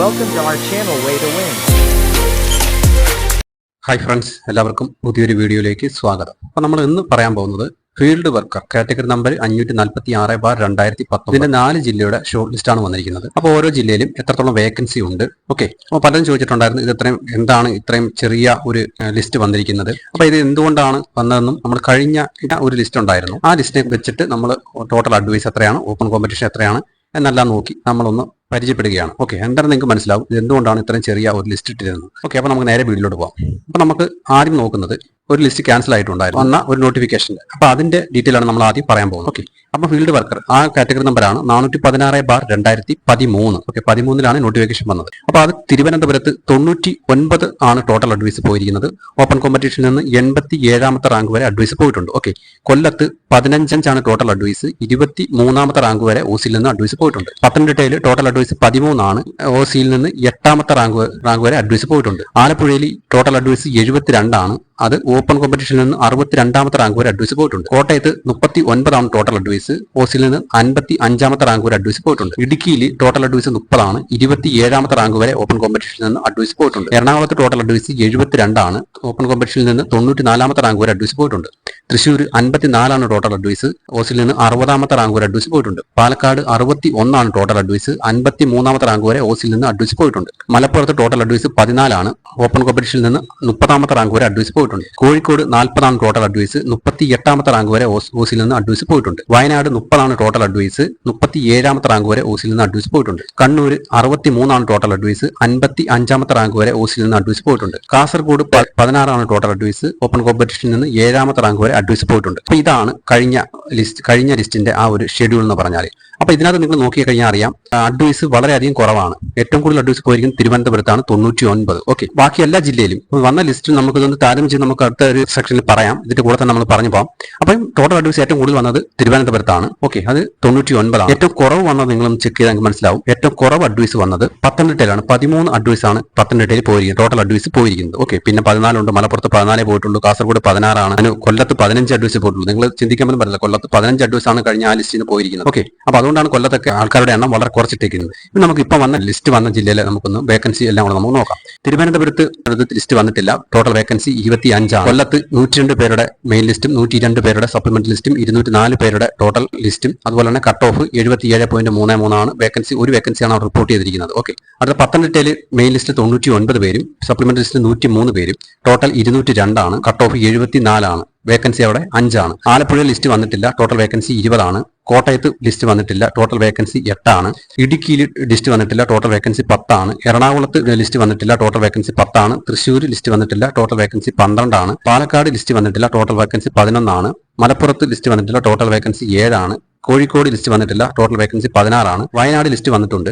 Welcome to our channel Way to Win. Hi friends എല്ലാവർക്കും പുതിയൊരു വീഡിയോയിലേക്ക് സ്വാഗതം. അപ്പോൾ നമ്മൾ ഇന്ന് പറയാൻ പോകുന്നത് ഫീൽഡ് വർക്കർ കാറ്റഗറി നമ്പർ അഞ്ഞൂറ്റി നാൽപ്പത്തി ആറ് ബാർ രണ്ടായിരത്തി പത്ത് ഇതിന്റെ നാല് ജില്ലയുടെ ഷോർട്ട് ലിസ്റ്റ് ആണ് വന്നിരിക്കുന്നത്. അപ്പോൾ ഓരോ ജില്ലയിലും എത്രത്തോളം വേക്കൻസി ഉണ്ട്? ഓക്കെ അപ്പോൾ പലരും ചോദിച്ചിട്ടുണ്ടായിരുന്നു ഇത് ഇത്രയും എന്താണ് ഇത്രയും ചെറിയ ഒരു ലിസ്റ്റ് വന്നിരിക്കുന്നത്? അപ്പോൾ ഇത് എന്തുകൊണ്ടാണ് വന്നതെന്നും നമ്മൾ കഴിഞ്ഞ ഒരു ലിസ്റ്റ് ഉണ്ടായിരുന്നു. ആ ലിസ്റ്റിനെ വെച്ചിട്ട് നമ്മൾ ടോട്ടൽ അഡ്വൈസ് എത്രയാണ്? ഓപ്പൺ കോമ്പറ്റീഷൻ എത്രയാണ്? എന്നെല്ലാം നോക്കി നമ്മളൊന്ന് പരിചയപ്പെടുകയാണ്. ഓക്കെ എന്തായാലും നിങ്ങൾക്ക് മനസ്സിലാവും? എന്തുകൊണ്ടാണ് ഇത്രയും ചെറിയ ഒരു ലിസ്റ്റ് ഇട്ടിരുന്നത്? ഓക്കെ അപ്പോൾ നമുക്ക് നേരെ വീട്ടിലോട്ട് പോകാം അപ്പോൾ നമുക്ക് ആദ്യം നോക്കുന്നത് ഒരു ലിസ്റ്റ് ക്യാൻസൽ ആയിട്ടുണ്ടായിരുന്നു. വന്ന ഒരു നോട്ടിഫിക്കേഷൻ അപ്പോൾ അതിന്റെ ഡീറ്റെയിൽ ആണ് നമ്മൾ ആദ്യം പറയാൻ പോകുന്നത്. ഓക്കെ അപ്പോൾ ഫീൽഡ് വർക്കർ ആ കാറ്റഗറി നമ്പറാണ് നാനൂറ്റി പതിനാറ് ബാർ രണ്ടായിരത്തി പതിമൂന്ന് ഓക്കെ പതിമൂന്നിലാണ് നോട്ടിഫിക്കേഷൻ വന്നത്. അപ്പോൾ അത് തിരുവനന്തപുരത്ത് തൊണ്ണൂറ്റി ഒൻപത് ആണ് ടോട്ടൽ അഡ്വൈസ് പോയിരിക്കുന്നത്. ഓപ്പൺ കോമ്പറ്റീഷനിൽ നിന്ന് എൺപത്തി ഏഴാമത്തെ റാങ്ക് വരെ അഡ്വൈസ് പോയിട്ടുണ്ട്. ഓക്കെ കൊല്ലത്ത് പതിനഞ്ചഞ്ചാണ് ടോട്ടൽ അഡ്വൈസ് ഇരുപത്തി മൂന്നാമത്തെ റാങ്ക് വരെ ഒ നിന്ന് അഡ്വൈസ് പോയിട്ടുണ്ട്. പത്തനംതിട്ടയിൽ ടോട്ടൽ അഡ്വൈസ് പതിമൂന്നാണ് ഓസിയിൽ നിന്ന് എട്ടാമത്തെ റാങ്ക് റാങ്ക് വരെ അഡ്വൈസ് പോയിട്ടുണ്ട്. ആലപ്പുഴയിൽ ടോട്ടൽ അഡ്വൈസ് എഴുപത്തിരണ്ടാണ് അത് ഓപ്പൺ കോമ്പറ്റീഷനിൽ നിന്ന് അറുപത്തിരണ്ടാമത്തെ റാങ്ക് വരെ അഡ്വൈസ് പോയിട്ടുണ്ട്. കോട്ടയത്ത് മുപ്പത്തി ഒൻപതാണ് ടോട്ടൽ അഡ്വൈസ് ഓസിൽ നിന്ന് അൻപത്തി അഞ്ചാമത്തെ റാങ്ക് വരെ അഡ്വൈസ് പോയിട്ടുണ്ട്. ഇടുക്കിയിൽ ടോട്ടൽ അഡ്വൈസ് മുപ്പതാണ്. ഇരുപത്തി ഏഴാമത്തെ റാങ്ക് വരെ ഓപ്പൺ കോമ്പറ്റീഷനിൽ നിന്ന് അഡ്വൈസ് പോയിട്ടുണ്ട്. എറണാകുളത്ത് ടോട്ടൽ അഡ്വൈസ് എഴുപത്തിരണ്ടാണ്. ഓപ്പൺ കോമ്പറ്റീഷനിൽ നിന്ന് തൊണ്ണൂറ്റി നാലാമത്തെ റാങ്ക് വരെ അഡ്വൈസ് പോയിട്ടുണ്ട്. തൃശ്ശൂർ അൻപത്തിനാലാണ് ടോട്ടൽ അഡ്വൈസ് ഓസിൽ നിന്ന് അറുപതാമത്തെ റാങ്ക് വരെ അഡ്വൈസ് പോയിട്ടുണ്ട്. പാലക്കാട് അറുപത്തി ഒന്നാണ് ടോട്ടൽ അഡ്വൈസ് അൻപത്തി മൂന്നാമത്തെ റാങ്ക് വരെ ഓസിൽ നിന്ന് അഡ്വൈസ് പോയിട്ടുണ്ട്. മലപ്പുറത്ത് ടോട്ടൽ അഡ്വൈസ് പതിനാലാണ്. ഓപ്പൺ കോമ്പറ്റീഷനിൽ നിന്ന് മുപ്പതാമത്തെ റാങ്ക് വരെ അഡ്വൈസ് പോയിട്ടുണ്ട്. കോഴിക്കോട് നാൽപ്പതാണ് ടോട്ടൽ അഡ്വൈസ് മുപ്പത്തി എട്ടാമത്തെ റാങ്ക് വരെ ഓസ് ഓസിൽ നിന്ന് അഡ്വൈസ് പോയിട്ടുണ്ട്. വയനാട് മുപ്പതാണ് ടോട്ടൽ അഡ്വൈസ് മുപ്പത്തി ഏഴാമത്തെ റാങ്ക് വരെ ഓസിൽ നിന്ന് അഡ്വൈസ് പോയിട്ടുണ്ട്. കണ്ണൂർ അറുപത്തി മൂന്നാണ് ടോട്ടൽ അഡ്വൈസ് അൻപത്തി അഞ്ചാമത്തെ റാങ്ക് വരെ ഓസിൽ നിന്ന് അഡ്വൈസ് പോയിട്ടുണ്ട്. കാസർഗോഡ് പതിനാറാണ് ടോട്ടൽ അഡ്വൈസ് ഓപ്പൺ കോമ്പറ്റീഷനിൽ നിന്ന് ഏഴാമത്തെ റാങ്ക് വരെ അഡ്വൈസ് പോയിട്ടുണ്ട്. അപ്പൊ ഇതാണ് കഴിഞ്ഞ ലിസ്റ്റ് കഴിഞ്ഞ ലിസ്റ്റിന്റെ ആ ഒരു ഷെഡ്യൂൾ എന്ന് പറഞ്ഞാൽ അപ്പൊ ഇതിനകത്ത് നിങ്ങൾ നോക്കി കഴിഞ്ഞാൽ അറിയാം അഡ്വൈസ് വളരെയധികം കുറവാണ്. ഏറ്റവും കൂടുതൽ അഡ്വൈസ് പോയിരിക്കുന്നത് തിരുവനന്തപുരത്താണ് തൊണ്ണൂറ്റി ഒൻപത് ഓക്കെ ബാക്കി എല്ലാ ജില്ലയിലും വന്ന ലിസ്റ്റിൽ നമുക്ക് ഇതൊന്ന് താരതമ്യം ചെയ്ത് നമുക്ക് അടുത്ത ഒരു സെക്ഷനിൽ പറയാം. ഇതിന്റെ കൂടെ തന്നെ നമ്മൾ പറഞ്ഞു പോകാം അപ്പം ടോട്ടൽ അഡ്വൈസ് ഏറ്റവും കൂടുതൽ വന്നത് തിരുവനന്തപുരത്താണ്. ഓക്കെ അത് തൊണ്ണൂറ്റി ഒൻപതാണ് ഏറ്റവും കുറവ് വന്നത് നിങ്ങളും ചെക്ക് ചെയ്താൽ മനസ്സിലാവും. ഏറ്റവും കുറവ് അഡ്വൈസ് വന്നത് പത്തനംതിട്ടയിലാണ്. പതിമൂന്ന് അഡ്വൈസ് ആണ് പത്തനംതിട്ടയിൽ പോയിരിക്കുന്നത്. ടോട്ടൽ അഡ്വൈസ് പോയിരിക്കുന്നത്. ഓക്കെ പിന്നെ പതിനാലുണ്ട്. മലപ്പുറത്ത് പതിനാലേ പോയിട്ടുള്ളൂ. കാസർഗോഡ് പതിനാറാണ്. അതിന് കൊല്ലത്ത് പതിനഞ്ച് അഡ്വൈസ് പോയിട്ടുള്ളൂ. നിങ്ങൾ ചിന്തിക്കാൻ പറ്റില്ല കൊല്ലത്ത് പതിനഞ്ച് അഡ്വൈസ് ആണ് കഴിഞ്ഞ ആ ലിസ്റ്റിന് പോയിരിക്കുന്നത്. ഓക്കെ അപ്പൊ അതുകൊണ്ടാണ് കൊല്ലത്തൊക്കെ ആൾക്കാരുടെ എണ്ണം വളരെ കുറച്ചിട്ടേക്കുന്നത്. ഇനി നമുക്ക് ഇപ്പൊ വന്ന ലിസ്റ്റ് വന്ന ജില്ലയിലെ നമുക്കൊന്ന് വേക്കൻസി എല്ലാം കൂടെ നമുക്ക് നോക്കാം. തിരുവനന്തപുരത്ത് ലിസ്റ്റ് വന്നിട്ടില്ല. ടോട്ടൽ വേക്കൻസി ഇരുപത്തി അഞ്ചാണ് കൊല്ലത്ത് നൂറ്റി രണ്ട് പേരുടെ മെയിൻ ലിസ്റ്റും നൂറ്റി രണ്ട് പേരുടെ സപ്ലിമെന്റ് ലിസ്റ്റും ഇരുന്നൂറ്റി നാല് പേരുടെ ടോട്ടൽ ലിസ്റ്റും അതുപോലെ തന്നെ കട്ട് ഓഫ് എഴുപത്തി ഏഴ് പോയിന്റ് മൂന്ന് മൂന്നാണ് വേക്കൻസി ഒരു വേക്കൻസിയാണ് അവർ റിപ്പോർട്ട് ചെയ്തിരിക്കുന്നത്. ഓക്കെ അടുത്ത പത്തനംതിട്ടയിൽ മെയിൻ ലിസ്റ്റ് തൊണ്ണൂറ്റി ഒൻപത് പേരും സപ്ലിമെന്റ് ലിസ്റ്റ് നൂറ്റി മൂന്ന് പേരും. ടോട്ടൽ ഇരുന്നൂറ്റി രണ്ടാണ് കട്ട് ഓഫ് എഴുപത്തി നാലാണ് വേക്കൻസി അവിടെ അഞ്ചാണ്. ആലപ്പുഴ ലിസ്റ്റ് വന്നിട്ടില്ല ടോട്ടൽ വേക്കൻസി ഇരുപതാണ്. കോട്ടയത്ത് ലിസ്റ്റ് വന്നിട്ടില്ല ടോട്ടൽ വേക്കൻസി എട്ടാണ്. ഇടുക്കിയിൽ ലിസ്റ്റ് വന്നിട്ടില്ല ടോട്ടൽ വേക്കൻസി പത്താണ്. എറണാകുളത്ത് ലിസ്റ്റ് വന്നിട്ടില്ല ടോട്ടൽ വേക്കൻസി പത്താണ്. തൃശ്ശൂർ ലിസ്റ്റ് വന്നിട്ടില്ല ടോട്ടൽ വേക്കൻസി പന്ത്രണ്ടാണ്. പാലക്കാട് ലിസ്റ്റ് വന്നിട്ടില്ല ടോട്ടൽ വേക്കൻസി പതിനൊന്നാണ്. മലപ്പുറത്ത് ലിസ്റ്റ് വന്നിട്ടില്ല ടോട്ടൽ വേക്കൻസി ഏഴാണ്. കോഴിക്കോട് ലിസ്റ്റ് വന്നിട്ടില്ല. ടോട്ടൽ വേക്കൻസി പതിനാറാണ്. വയനാട് ലിസ്റ്റ് വന്നിട്ടുണ്ട്.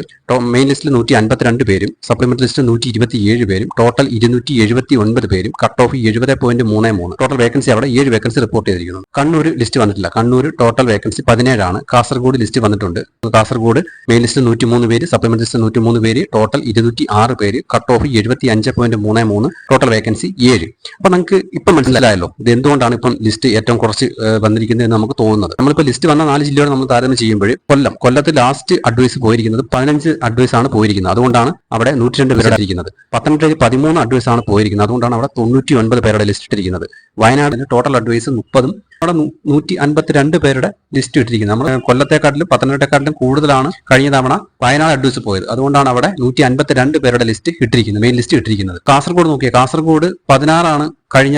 മെയിൻ ലിസ്റ്റിൽ നൂറ്റി അൻപത്തിരണ്ട് പേരും സപ്ലിമെന്ററി ലിസ്റ്റ് നൂറ്റി ഇരുപത്തി ഏഴ് പേരും ടോട്ടൽ ഇരുന്നൂറ്റി എഴുപത്തി ഒൻപത് പേരും കട്ട് ഓഫ് എഴുപത് പോയിന്റ് മൂന്ന് മൂന്ന്. ടോട്ടൽ വേക്കൻസി അവിടെ ഏഴ് വേക്കൻസി റിപ്പോർട്ട് ചെയ്തിരിക്കുന്നു. കണ്ണൂർ ലിസ്റ്റ് വന്നിട്ടില്ല. കണ്ണൂർ ടോട്ടൽ വേക്കൻസി പതിനേഴാണ്. കാസർഗോഡ് ലിസ്റ്റ് വന്നിട്ടുണ്ട്. കാസർഗോഡ് മെയിൻ ലിസ്റ്റ് നൂറ്റി മൂന്ന് പേര് സപ്ലിമെന്ററി ലിസ്റ്റ് നൂറ്റി മൂന്ന് പേര് ടോട്ടൽ ഇരുന്നൂറ്റി ആറ് പേര് കട്ട് ഓഫ് എഴുപത്തി അഞ്ച് പോയിന്റ് മൂന്ന് മൂന്ന് ടോട്ടൽ വേക്കൻസി ഏഴ്. അപ്പൊ നമുക്ക് ഇപ്പം മനസ്സിലായല്ലോ ഇത് എന്തുകൊണ്ടാണ് ഇപ്പം ലിസ്റ്റ് ഏറ്റവും കുറച്ച് വന്നിരിക്കുന്നത് എന്ന് നമുക്ക് തോന്നുന്നത്. നമ്മളിപ്പോൾ ലിസ്റ്റ് വന്ന നാല് ജില്ലയോട് നമ്മൾ താരതമ്യം ചെയ്യുമ്പോൾ കൊല്ലം. കൊല്ലത്ത് ലാസ്റ്റ് അഡ്വൈസ് പോയിരിക്കുന്നത് പതിനഞ്ച് അഡ്വൈസ് ആണ് പോയിരിക്കുന്നത്. അതുകൊണ്ടാണ് അവിടെ നൂറ്റി രണ്ട് പേരുടെ ഇരിക്കുന്നത്. പത്തനംതിട്ടയിൽ പതിമൂന്ന് അഡ്വൈസ് ആണ് പോയിരിക്കുന്നത്. അതുകൊണ്ടാണ് അവിടെ തൊണ്ണൂറ്റി ഒൻപത് പേരുടെ ലിസ്റ്റ് ഇട്ടിരിക്കുന്നത്. വയനാടിന് ടോട്ടൽ അഡ്വൈസ് മുപ്പതും അവിടെ നൂറ്റി അൻപത്തിരണ്ട് പേരുടെ ലിസ്റ്റ് ഇട്ടിരിക്കുന്നത്. നമ്മൾ കൊല്ലത്തെക്കാട്ടിലും പത്തനംതിട്ടക്കാട്ടിലും കൂടുതലാണ് കഴിഞ്ഞ തവണ വയനാട് അഡ്വൈസ് പോയത്. അതുകൊണ്ടാണ് അവിടെ നൂറ്റി അൻപത്തിരണ്ട് പേരുടെ ലിസ്റ്റ് ഇട്ടിരിക്കുന്നത് മെയിൻ ലിസ്റ്റ് ഇട്ടിരിക്കുന്നത്. കാസർഗോഡ് നോക്കിയാൽ കാസർഗോഡ് പതിനാറാണ് കഴിഞ്ഞ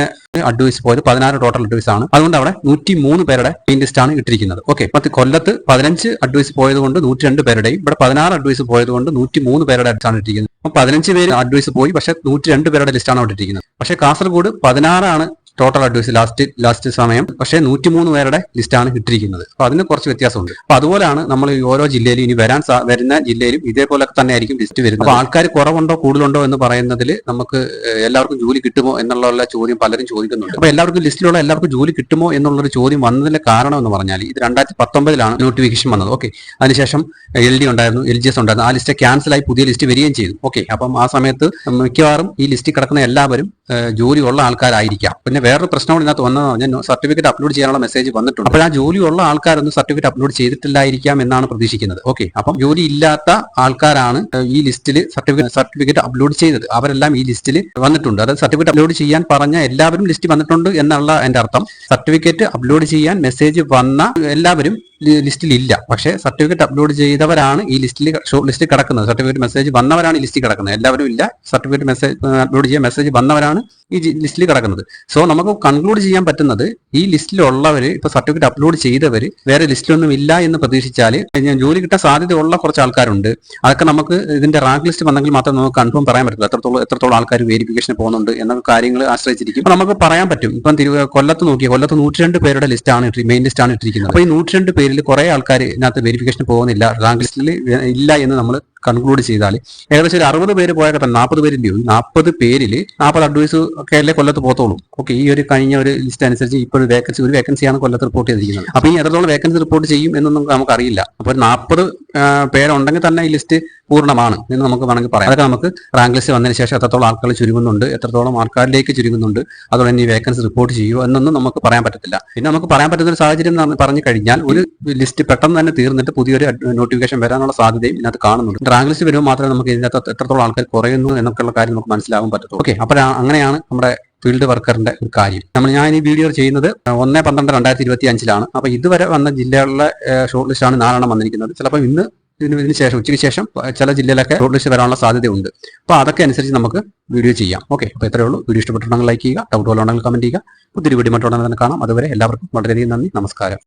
അഡ്വൈസ് പോയത് പതിനാറ് ടോട്ടൽ അഡ്വൈസ് ആണ്. അതുകൊണ്ട് അവിടെ നൂറ്റി മൂന്ന് പേരുടെ മെയിൻ ലിസ്റ്റ് ആണ് ഇട്ടിരിക്കുന്നത്. ഓക്കെ മറ്റ് കൊല്ലത്ത് പതിനഞ്ച് അഡ്വൈസ് പോയത് കൊണ്ട് നൂറ്റി രണ്ട് പേരുടെയും ഇവിടെ പതിനാറ് അഡ്വൈസ് പോയത് കൊണ്ട് നൂറ്റി മൂന്ന് പേരുടെ ആണ് ഇട്ടിരിക്കുന്നത്. അപ്പൊ പതിനഞ്ച് പേര് അഡ്വൈസ് പോയി പക്ഷെ നൂറ്റി രണ്ട് പേരുടെ ലിസ്റ്റാണ് അവിടെ ഇട്ടിരിക്കുന്നത്. പക്ഷെ കാസർഗോഡ് പതിനാറാണ് ടോട്ടൽ അഡ്വൈസ് ലാസ്റ്റ് ലാസ്റ്റ് സമയം. പക്ഷേ നൂറ്റിമൂന്ന് പേരുടെ ലിസ്റ്റാണ് ഇട്ടിരിക്കുന്നത്. അപ്പൊ അതിന് കുറച്ച് വ്യത്യാസമുണ്ട്. അപ്പൊ അതുപോലെയാണ് നമ്മൾ ഓരോ ജില്ലയിലും ഇനി വരാൻ വരുന്ന ജില്ലയിലും ഇതേപോലെ തന്നെ ആയിരിക്കും ലിസ്റ്റ് വരുന്നത്. അപ്പൊ ആൾക്കാർ കുറവുണ്ടോ കൂടുതലുണ്ടോ എന്ന് പറയുന്നതിൽ നമുക്ക് എല്ലാവർക്കും ജോലി കിട്ടുമോ എന്നുള്ള ചോദ്യം പലരും ചോദിക്കുന്നുണ്ട്. അപ്പൊ എല്ലാവർക്കും ലിസ്റ്റിലുള്ള എല്ലാവർക്കും ജോലി കിട്ടുമോ എന്നുള്ളൊരു ചോദ്യം വന്നതിന്റെ കാരണം എന്ന് പറഞ്ഞാൽ ഇത് രണ്ടായിരത്തി പത്തൊമ്പതിലാണ് നോട്ടിഫിക്കേഷൻ വന്നത്. ഓക്കെ അതിനുശേഷം എൽ ഡി ഉണ്ടായിരുന്നു എൽ ജി എസ് ഉണ്ടായിരുന്നു. ആ ലിസ്റ്റ് ക്യാൻസൽ ആയി പുതിയ ലിസ്റ്റ് വരികയും ചെയ്തു. ഓക്കെ അപ്പം ആ സമയത്ത് മിക്കവാറും ഈ ലിസ്റ്റിൽ കിടക്കുന്ന എല്ലാവരും ജോലിയുള്ള ആൾക്കാരായിരിക്കാം. പിന്നെ വേറൊരു പ്രശ്നം ഇതിനകത്ത് വന്നതെന്ന് പറഞ്ഞാൽ സർട്ടിഫിക്കറ്റ് അപ്ലോഡ് ചെയ്യാനുള്ള മെസ്സേജ് വന്നിട്ടുണ്ട്. അപ്പോൾ ആ ജോലിയുള്ള ആൾക്കാരൊന്നും സർട്ടിഫിക്കറ്റ് അപ്ലോഡ് ചെയ്തിട്ടില്ലായിരിക്കാം എന്നാണ് പ്രതീക്ഷിക്കുന്നത്. ഓക്കെ അപ്പം ജോലി ഇല്ലാത്ത ആൾക്കാരാണ് ഈ ലിസ്റ്റിൽ സർട്ടിഫിക്കറ്റ് സർട്ടിഫിക്കറ്റ് അപ്ലോഡ് ചെയ്തത്. അവരെല്ലാം ഈ ലിസ്റ്റിൽ വന്നിട്ടുണ്ട്. അതായത് സർട്ടിഫിക്കറ്റ് അപ്ലോഡ് ചെയ്യാൻ പറഞ്ഞ എല്ലാവരും ലിസ്റ്റ് വന്നിട്ടുണ്ട് എന്നുള്ള എന്റെ അർത്ഥം. സർട്ടിഫിക്കറ്റ് അപ്ലോഡ് ചെയ്യാൻ മെസ്സേജ് വന്ന എല്ലാവരും ലിസ്റ്റിൽ ഇല്ല. പക്ഷേ സർട്ടിഫിക്കറ്റ് അപ്ലോഡ് ചെയ്തവരാണ് ഈ ലിസ്റ്റിൽ ഷോർട്ട് ലിസ്റ്റ് കിടക്കുന്നത്. സർട്ടിഫിക്കറ്റ് മെസ്സേജ് വന്നവരാണ് ഈ ലിസ്റ്റിൽ കിടക്കുന്നത്. എല്ലാവരും ഇല്ല. സർട്ടിഫിക്കറ്റ് മെസ്സേജ് അപ്ലോഡ് ചെയ്യാൻ മെസ്സേജ് വന്നവരാണ് ഈ ലിസ്റ്റിൽ കിടക്കുന്നത്. സോ നമുക്ക് കൺക്ലൂഡ് ചെയ്യാൻ പറ്റുന്നത് ഈ ലിസ്റ്റിലുള്ളവർ ഇപ്പൊ സർട്ടിഫിക്കറ്റ് അപ്ലോഡ് ചെയ്തവർ വേറെ ലിസ്റ്റിലൊന്നും ഇല്ല എന്ന് പ്രതീക്ഷിച്ചാൽ ജോലി കിട്ടാൻ സാധ്യതയുള്ള കുറച്ച് ആൾക്കാരുണ്ട്. അതൊക്കെ നമുക്ക് ഇതിന്റെ റാങ്ക് ലിസ്റ്റ് വന്നെങ്കിൽ മാത്രം നമുക്ക് കൺഫേം പറയാൻ പറ്റില്ല എത്രത്തോളം എത്രത്തോളം ആൾക്കാർ വെരിഫിക്കേഷൻ പോകുന്നുണ്ട് എന്നൊക്കെ കാര്യങ്ങൾ ആശ്രയിച്ചിരിക്കും. നമുക്ക് പറയാൻ പറ്റും. ഇപ്പം കൊല്ലത്ത് നോക്കിയ കൊല്ലത്ത് നൂറ്റിരണ്ട് പേരുടെ ലിസ്റ്റാണ് മെയിൻ ആണ് ഇട്ടിരിക്കുന്നത്. അപ്പോൾ ഈ നൂറ്റിരണ്ട് പേരിൽ കുറെ ആൾക്കാർ ഇതിനകത്ത് വെരിഫിക്കേഷൻ പോകുന്നില്ല റാങ്ക് ലിസ്റ്റിൽ ഇല്ല എന്ന് നമ്മൾ കൺക്ലൂഡ് ചെയ്താൽ ഏകദേശം ഒരു അറുപത് പേര് പോയാൽ തന്നെ നാൽപ്പത് പേരില്ലയോ ഈ നാൽപ്പത് പേരിൽ നാൽപ്പത് അഡ്വൈസ് ഒക്കെ അല്ലേ കൊല്ലത്ത് പോത്തോളൂ ഓക്കെ ഈ ഒരു കഴിഞ്ഞ ഒരു ലിസ്റ്റ് അനുസരിച്ച് ഇപ്പോൾ ഒരു വേക്കൻസി ഒരു വേക്കൻസിയാണ് കൊല്ലത്ത് റിപ്പോർട്ട് ചെയ്തിരിക്കുന്നത്. അപ്പോൾ ഈ എത്രത്തോളം വേക്കൻസി റിപ്പോർട്ട് ചെയ്യും എന്നൊന്നും നമുക്കറിയില്ല. അപ്പോൾ നാൽപ്പത് പേരുണ്ടെങ്കിൽ തന്നെ ഈ ലിസ്റ്റ് പൂർണമാണ് എന്ന് നമുക്ക് വേണമെങ്കിൽ പറയാം. അതൊക്കെ നമുക്ക് റാങ്ക് ലിസ്റ്റ് വന്നതിന് ശേഷം എത്രത്തോളം ആൾക്കാർ ചുരുങ്ങുന്നുണ്ട് എത്രത്തോളം ആൾക്കാരിലേക്ക് ചുരുങ്ങുന്നുണ്ട് തന്നെ ഈ വേക്കൻസി റിപ്പോർട്ട് ചെയ്യുമോ എന്നൊന്നും നമുക്ക് പറയാൻ പറ്റത്തില്ല. പിന്നെ നമുക്ക് പറയാൻ പറ്റുന്ന ഒരു സാഹചര്യം പറഞ്ഞു കഴിഞ്ഞാൽ ഒരു ലിസ്റ്റ് പെട്ടെന്ന് തന്നെ തീർന്നിട്ട് പുതിയൊരു നോട്ടിഫിക്കേഷൻ വരാനുള്ള സാധ്യതയും ഇതിനകത്ത് കാണുന്നുണ്ട്. റാങ്ക് ലിസ്റ്റ് വരുമ്പോൾ മാത്രമേ നമുക്ക് ഇതിനകത്ത് എത്രത്തോളം ആൾക്കാർ കുറയുന്നു എന്നൊക്കെയുള്ള കാര്യം നമുക്ക് മനസ്സിലാവാൻ പറ്റത്തുള്ളൂ. ഓക്കെ അപ്പോൾ അങ്ങനെയാണ് നമ്മുടെ ഫീൽഡ് വർക്കറിന്റെ ഒരു കാര്യം. നമ്മൾ ഞാൻ ഈ വീഡിയോ ചെയ്യുന്നത് ഒന്ന് പന്ത്രണ്ട് രണ്ടായിരത്തി ഇരുപത്തി അഞ്ചിലാണ് അപ്പൊ ഇതുവരെ വന്ന ജില്ലകളിലെ ഷോർട്ട് ലിസ്റ്റ് ആണ് നാലെണ്ണം വന്നിരിക്കുന്നത്. ചിലപ്പോൾ ഇന്ന് ഇതിന് ശേഷം ഉച്ചയ്ക്ക് ശേഷം ചില ജില്ലയിലൊക്കെ ഷോർട്ട് ലിസ്റ്റ് വരാനുള്ള സാധ്യതയുണ്ട്. അപ്പോൾ അതൊക്കെ അനുസരിച്ച് നമുക്ക് വീഡിയോ ചെയ്യാം. ഓക്കെ അപ്പോൾ ഇത്രയേ ഉള്ളൂ. വീഡിയോ ഇഷ്ടപ്പെട്ടുണ്ടെങ്കിൽ ലൈക്ക് ചെയ്യുക ഡൗട്ട് ഉണ്ടെങ്കിൽ കമന്റ് ചെയ്യുക. പുതിയൊരു വീഡിയോ മറ്റോടെ തന്നെ കാണാം. അതുവരെ എല്ലാവർക്കും വളരെയധികം നന്ദി. നമസ്കാരം.